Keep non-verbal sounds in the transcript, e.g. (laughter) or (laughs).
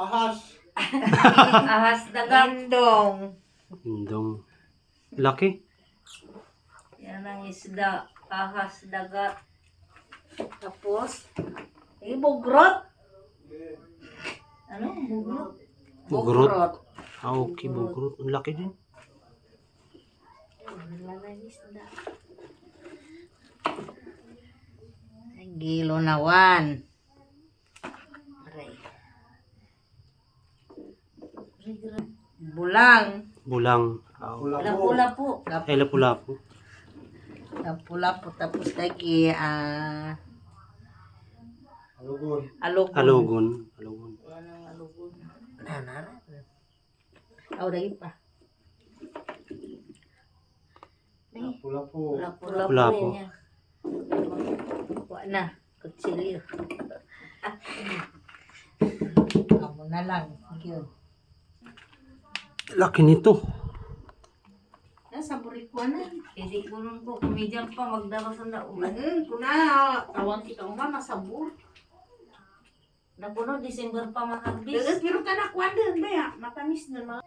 Ahas. (laughs) Ahas dagat. Indong. Indong. Laki. Yan ang isda. Ahas dagat. Tapos, eh, bugrot. Ano? Bugrot. Bugrot. Ah, okay, bugrot. Ang laki din. Wala na isda. Gilo nawan. Aray. Bulang. Bulang. Pula-pula po. Ay, lapu-lapu. Pula po tapos lagi ah Alugon. alugon. Alugon. Alugon. Alugon. Nanara. Aw dagi pa. Pula po. Pula-pula Pula po po. yan. Wa na. Kutsilyo. (laughs) Amo na lang. Yun. Laki nito. Nasa burikwanan. Hindi ko nun po, kumidyan pa, magdara sa naulan. Mm, kuna tawang kita uma masabur. Napuno, December pa. Dagat pero kana kwan din ba ya? Matamis na mga